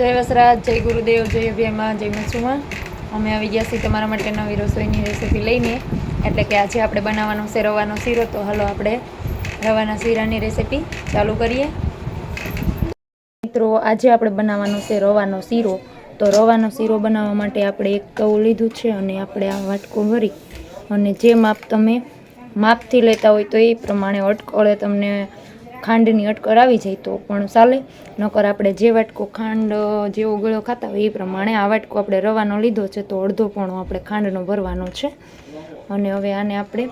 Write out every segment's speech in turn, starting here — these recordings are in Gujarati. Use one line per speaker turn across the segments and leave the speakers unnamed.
જય વસરાજ, જય ગુરુદેવ, જય અભિયામાં જય મસુમાં. અમે આવી ગયા છીએ તમારા માટે નવી રસોઈની રેસીપી લઈને. એટલે કે આજે આપણે બનાવવાનો છે રવાનો શીરો. તો હાલો આપણે રવાના શીરાની રેસીપી ચાલુ કરીએ. મિત્રો, આજે આપણે બનાવવાનો છે રવાનો શીરો. તો રવાનો શીરો બનાવવા માટે આપણે એક તવું લીધું છે અને આપણે આ વાટકો ભરી. અને જે માપ તમે માપથી લેતા હોય તો એ પ્રમાણે અટકળે તમને ખાંડની અટકર આવી જાય તો પણ ચાલે. નકર આપણે જે વાટકો ખાંડ જેવો ગળો ખાતા હોય, એ પ્રમાણે આ વાટકો આપણે રવાનો લીધો છે, તો અડધો પણ આપણે ખાંડનો ભરવાનો છે. અને હવે આને આપણે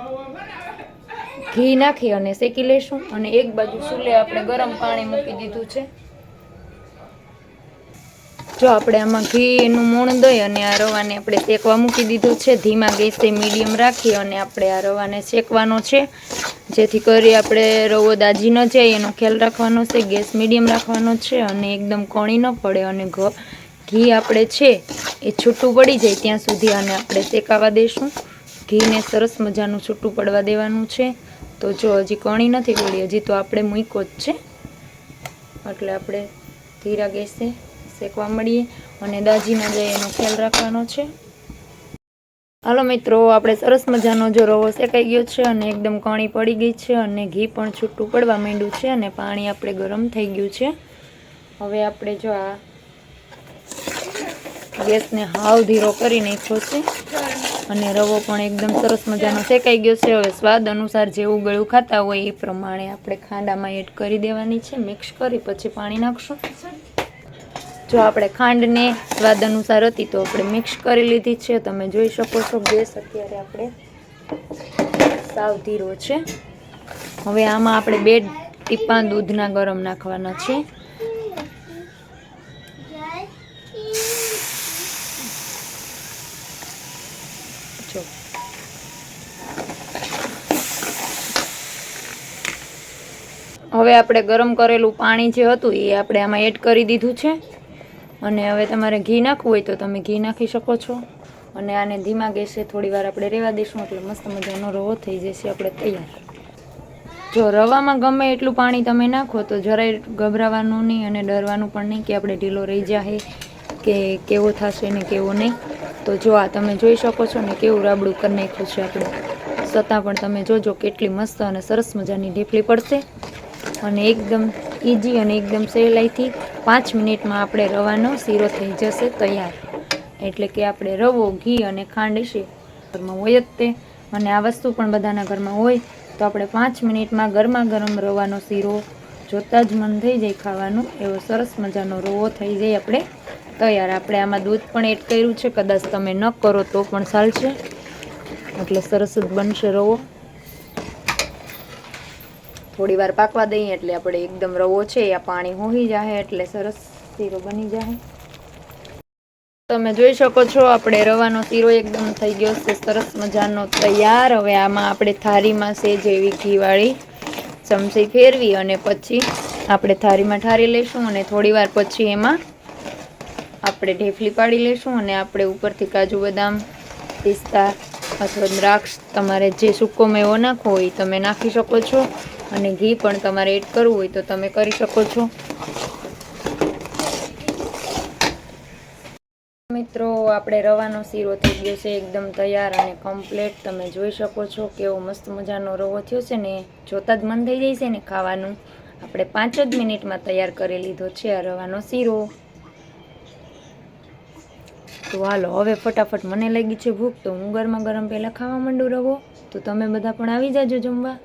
ઘી નાખી અને શેકી લઈશું અને એક બાજુ ચૂલે આપણે ગરમ પાણી મૂકી દીધું છે. જો આપણે આમાં ઘીનું મૂણ દઈ અને આ રવાને આપણે શેકવા મૂકી દીધું છે. ધીમા ગેસે મીડિયમ રાખી અને આપણે આ રવાને શેકવાનો છે. જેથી કરી આપણે રવો દાજી ન જાય, એનો ખ્યાલ રાખવાનો છે, ગેસ મીડિયમ રાખવાનો છે અને એકદમ કણી ન પડે અને ઘ- આપણે છે, એ છૂટું પડી જાય ત્યાં સુધી આને આપણે શેકાવા દઈશું ઘીને સરસ મજાનું છૂટું પડવા દેવાનું છે. તો જો હજી કણી નથી પડી, હજી તો આપણે મૂકો જ છે. એટલે આપણે ધીરા ગેસે શેકવા મળીએ અને દાજી ન જાય એનો ખ્યાલ રાખવાનો છે. હાલો મિત્રો, આપણે સરસ મજાનો જો રવો શેકાઈ ગયો છે અને એકદમ કણી પડી ગઈ છે અને ઘી પણ છૂટું પડવા માંડ્યું છે અને પાણી આપણે ગરમ થઈ ગયું છે. હવે આપણે જો આ ગેસને હાવ ધીરો કરી નાખ્યો છે અને રવો પણ એકદમ સરસ મજાનો શેકાઈ ગયો છે. હવે સ્વાદ અનુસાર જેવું ગળું ખાતા હોય એ પ્રમાણે આપણે ખાંડામાં એડ કરી દેવાની છે, મિક્સ કરી, પછી પાણી નાખશું. જો આપણે ખાંડને સ્વાદ અનુસાર હતી તો આપણે મિક્સ કરી લીધી છે. તમે જોઈ શકો છો ગેસ અત્યારે આપણે સાવ ધીરો છે. હવે આમાં આપણે બે ટીપા દૂધના ગરમ નાખવાના છે. જો. હવે આપણે ગરમ કરેલું પાણી જે હતું એ આપણે આમાં એડ કરી દીધું છે. અને હવે તમારે ઘી નાખવું હોય તો તમે ઘી નાખી શકો છો. અને આને ધીમા ગેસે થોડી વાર આપણે રહેવા દઈશું એટલે મસ્ત મજાનો રવો થઈ જશે આપણે તૈયાર. જો રવામાં ગમે એટલું પાણી તમે નાખો તો જરાય ગભરાવાનું નહીં અને ડરવાનું પણ નહીં કે આપણે ઢીલો રહી જાય કે કેવો થશે ને કેવો નહીં. તો જો આ તમે જોઈ શકો છો ને કેવું રાબડું કરી નાખ્યું છે આપણે. છતાં પણ તમે જોજો કેટલી મસ્ત અને સરસ મજાની ઢેફલી પડશે. અને એકદમ ઇઝી અને એકદમ સહેલાઈથી પાંચ મિનિટમાં આપણે રવાનો શીરો થઈ જશે તૈયાર. એટલે કે આપણે રવો, ઘી અને ખાંડ છે. ઘરમાં હોય જ તે. અને આ વસ્તુ પણ બધાના ઘરમાં હોય તો આપણે પાંચ મિનિટમાં ગરમા ગરમ રવાનો શીરો જોતાં જ મન થઈ જાય ખાવાનું. એવો સરસ મજાનો રવો થઈ જાય આપણે તૈયાર. આપણે આમાં દૂધ પણ એડ કર્યું છે. કદાચ તમે ન કરો તો પણ ચાલશે. એટલે સરસ જ બનશે રવો. થોડી વાર પાકવા દઈએ એટલે આપણે એકદમ રવો છે આ પાણી હોહી જાય એટલે સરસ શીરો બની જાય તમે જોઈ શકો છો, આપણે રવાનો શીરો એકદમ થઈ ગયો છે, સરસ મજાનો તૈયાર. હવે આમાં આપણે થાળીમાં છે જેવી ઘીવાળી ચમચી ફેરવી અને પછી આપણે થાળીમાં ઠારી લઈશું અને થોડી વાર પછી એમાં આપણે ઢેફલી પાડી લઈશું અને આપણે ઉપરથી કાજુ બદામ, પિસ્તા અથવા દ્રાક્ષ તમારે જે સૂકો મેવો નાખવો હોય તમે નાખી શકો છો. અને ઘી પણ તમારે એડ કરવું હોય તો તમે કરી શકો છો. મિત્રો, આપણે રવાનો શીરો થઈ ગયો છે, એકદમ તૈયાર અને કમ્પ્લેટ તમે જોઈ શકો છો કેવો મસ્ત મજાનો રવો થયો છે ને, જોતા જ મન થઈ જાય છે ને ખાવાનું. આપણે પાંચ જ મિનિટમાં તૈયાર કરી લીધો છે આ રવાનો શીરો. તો હાલો, હવે ફટાફટ મને લાગી છે ભૂખ, તો હું ગરમા ગરમ પહેલાં ખાવા માંડું રહો તો તમે બધા પણ આવી જાજો જમવા.